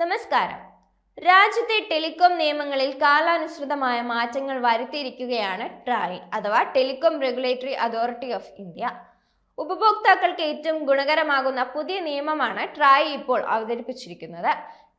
നമസ്കാരം. രാജ്യത്തെ ടെലികോം നിയമങ്ങളിൽ കാലാനുസൃതമായ മാറ്റങ്ങൾ വരുത്തിയിരിക്കുകയാണ് ട്രായ് അഥവാ telecom regulatory authority of India. ഉപഭോക്താക്കൾക്ക് ഏറ്റവും ഗുണകരമാകുന്ന പുതിയ നിയമമാണ് ട്രായ് ഇപ്പോൾ അവതരിപ്പിച്ചിരിക്കുന്നത്.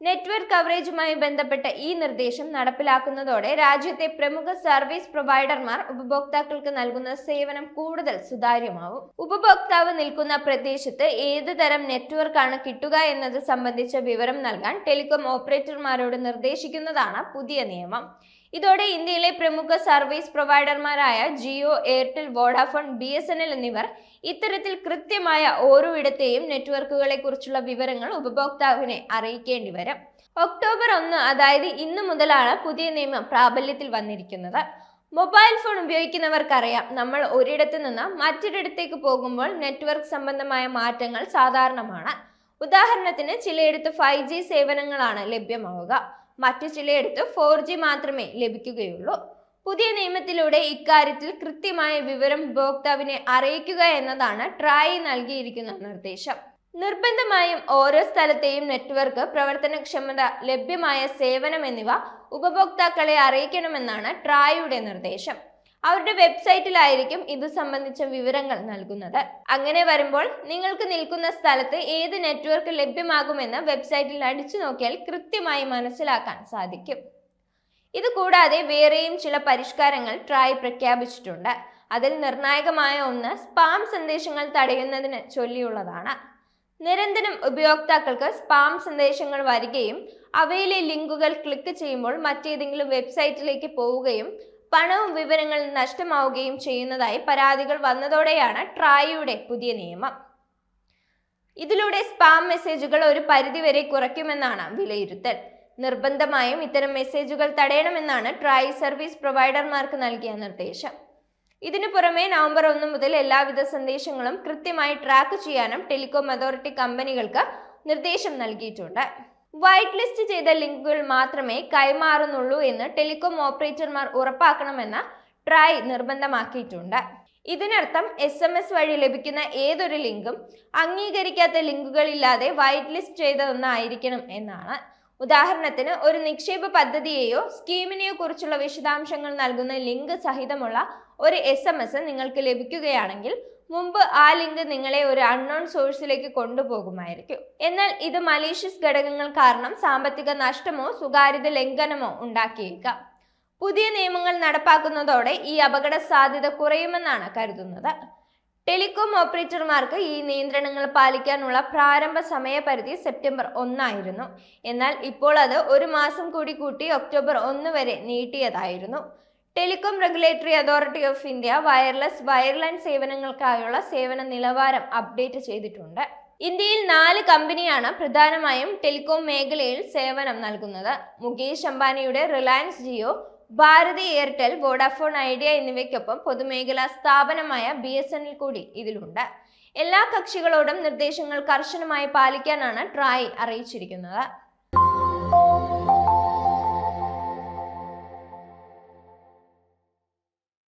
നെറ്റ്വർക്ക് കവറേജുമായി ബന്ധപ്പെട്ട ഈ നിർദ്ദേശം നടപ്പിലാക്കുന്നതോടെ രാജ്യത്തെ പ്രമുഖ സർവീസ് പ്രൊവൈഡർമാർ ഉപഭോക്താക്കൾക്ക് നൽകുന്ന സേവനം കൂടുതൽ സുതാര്യമാവും. ഉപഭോക്താവ് നിൽക്കുന്ന പ്രദേശത്ത് ഏത് തരം നെറ്റ്വർക്കാണ് കിട്ടുക എന്നത് സംബന്ധിച്ച വിവരം നൽകാൻ ടെലികോം ഓപ്പറേറ്റർമാരോട് നിർദ്ദേശിക്കുന്നതാണ് പുതിയ നിയമം. ഇതോടെ ഇന്ത്യയിലെ പ്രമുഖ service പ്രൊവൈഡർമാരായ Jio Airtel Vodafone B S N L എന്നിവർ ഇത്തരത്തിൽ കൃത്യമായ ഓരോ ഇടത്തെയും നെറ്റ്വർക്കുകളെ കുറിച്ചുള്ള വിവരങ്ങൾ ഉപഭോക്താവിനെ അറിയിക്കേണ്ടി വരും. ഒക്ടോബർ ഒന്ന് അതായത് ഇന്ന് മുതലാണ് പുതിയ നിയമം പ്രാബല്യത്തിൽ വന്നിരിക്കുന്നത്. മൊബൈൽ ഫോൺ ഉപയോഗിക്കുന്നവർക്കറിയാം നമ്മൾ ഒരിടത്തു നിന്ന് മറ്റൊരിടത്തേക്ക് പോകുമ്പോൾ നെറ്റ്വർക്ക് സംബന്ധമായ മാറ്റങ്ങൾ സാധാരണമാണ്. ഉദാഹരണത്തിന് ചിലയിടത്ത് ഫൈവ് ജി സേവനങ്ങളാണ് ലഭ്യമാവുക. മറ്റു ചിലയിടത്ത് ഫോർ ജി മാത്രമേ ലഭിക്കുകയുള്ളൂ. പുതിയ നിയമത്തിലൂടെ ഇക്കാര്യത്തിൽ കൃത്യമായ വിവരം ഉപഭോക്താവിനെ അറിയിക്കുക എന്നതാണ് ട്രായി നൽകിയിരിക്കുന്ന നിർദ്ദേശം. നിർബന്ധമായും ഓരോ സ്ഥലത്തെയും നെറ്റ്വർക്ക് പ്രവർത്തനക്ഷമത ലഭ്യമായ സേവനം എന്നിവ ഉപഭോക്താക്കളെ അറിയിക്കണമെന്നാണ് ട്രായുടെ നിർദ്ദേശം. അവരുടെ വെബ്സൈറ്റിലായിരിക്കും ഇത് സംബന്ധിച്ച വിവരങ്ങൾ നൽകുന്നത്. അങ്ങനെ വരുമ്പോൾ നിങ്ങൾക്ക് നിൽക്കുന്ന സ്ഥലത്ത് ഏത് നെറ്റ്വർക്ക് ലഭ്യമാകുമെന്ന് വെബ്സൈറ്റിൽ അടിച്ചു നോക്കിയാൽ കൃത്യമായി മനസ്സിലാക്കാൻ സാധിക്കും. ഇത് കൂടാതെ വേറെയും ചില പരിഷ്കാരങ്ങൾ ട്രായ് പ്രഖ്യാപിച്ചിട്ടുണ്ട്. അതിൽ നിർണായകമായ ഒന്ന് സ്പാം സന്ദേശങ്ങൾ തടയുന്നതിന് ചൊല്ലിയുള്ളതാണ്. നിരന്തരം ഉപയോക്താക്കൾക്ക് സ്പാം സന്ദേശങ്ങൾ വരികയും അവയിലെ ലിങ്കുകൾ ക്ലിക്ക് ചെയ്യുമ്പോൾ മറ്റേതെങ്കിലും വെബ്സൈറ്റിലേക്ക് പോവുകയും പണവും വിവരങ്ങളും നഷ്ടമാവുകയും ചെയ്യുന്നതായി പരാതികൾ വന്നതോടെയാണ് ട്രായിയുടെ പുതിയ നിയമം. ഇതിലൂടെ സ്പാം മെസ്സേജുകൾ ഒരു പരിധിവരെ കുറയ്ക്കുമെന്നാണ് വിലയിരുത്തൽ. നിർബന്ധമായും ഇത്തരം മെസ്സേജുകൾ തടയണമെന്നാണ് ട്രായ് സർവീസ് പ്രൊവൈഡർമാർക്ക് നൽകിയ നിർദ്ദേശം. ഇതിനു പുറമെ നവംബർ ഒന്ന് മുതൽ എല്ലാവിധ സന്ദേശങ്ങളും കൃത്യമായി ട്രാക്ക് ചെയ്യാനും ടെലികോം അതോറിറ്റി കമ്പനികൾക്ക് നിർദ്ദേശം നൽകിയിട്ടുണ്ട്. വൈറ്റ് ലിസ്റ്റ് ചെയ്ത ലിങ്കുകൾ മാത്രമേ കൈമാറുന്നുള്ളൂ എന്ന് ടെലികോം ഓപ്പറേറ്റർമാർ ഉറപ്പാക്കണമെന്ന ട്രൈ നിർബന്ധമാക്കിയിട്ടുണ്ട്. ഇതിനർത്ഥം എസ് എം എസ് വഴി ലഭിക്കുന്ന ഏതൊരു ലിങ്കും അംഗീകരിക്കാത്ത ലിങ്കുകളില്ലാതെ വൈറ്റ് ലിസ്റ്റ് ചെയ്തതൊന്നായിരിക്കണം എന്നാണ്. ഉദാഹരണത്തിന് ഒരു നിക്ഷേപ പദ്ധതിയെയോ സ്കീമിനെയോ കുറിച്ചുള്ള വിശദാംശങ്ങൾ നൽകുന്ന ലിങ്ക് സഹിതമുള്ള ഒരു എസ് എം എസ് നിങ്ങൾക്ക് ലഭിക്കുകയാണെങ്കിൽ മുമ്പ് ആ ലിങ്ക് നിങ്ങളെ ഒരു അൺനോൺ സോഴ്സിലേക്ക് കൊണ്ടുപോകുമായിരിക്കും. എന്നാൽ ഇത് മലീഷ്യസ് ഘടകങ്ങൾ കാരണം സാമ്പത്തിക നഷ്ടമോ സ്വകാര്യത ലംഘനമോ ഉണ്ടാക്കിയേക്കാം. പുതിയ നിയമങ്ങൾ നടപ്പാക്കുന്നതോടെ ഈ അപകട സാധ്യത കുറയുമെന്നാണ് കരുതുന്നത്. ടെലികോം ഓപ്പറേറ്റർമാർക്ക് ഈ നിയന്ത്രണങ്ങൾ പാലിക്കാനുള്ള പ്രാരംഭ സമയപരിധി സെപ്റ്റംബർ ഒന്നായിരുന്നു. എന്നാൽ ഇപ്പോൾ അത് ഒരു മാസം കൂടി കൂട്ടി ഒക്ടോബർ ഒന്ന് വരെ നീട്ടിയതായിരുന്നു. Telecom regulatory authority of India wireless wireline സേവനങ്ങൾക്കായുള്ള സേവന നിലവാരം അപ്ഡേറ്റ് ചെയ്തിട്ടുണ്ട്. ഇന്ത്യയിൽ നാല് കമ്പനിയാണ് പ്രധാനമായും ടെലികോം മേഖലയിൽ സേവനം നൽകുന്നത്. മുകേഷ് അംബാനിയുടെ Reliance Jio Bharti Airtel Vodafone Idea എന്നിവയ്ക്കൊപ്പം പൊതുമേഖലാ സ്ഥാപനമായ ബി എസ് എൻ എൽ കൂടി ഇതിലുണ്ട്. എല്ലാ കക്ഷികളോടും നിർദ്ദേശങ്ങൾ കർശനമായി പാലിക്കാനാണ് ട്രായ് അറിയിച്ചിരിക്കുന്നത്.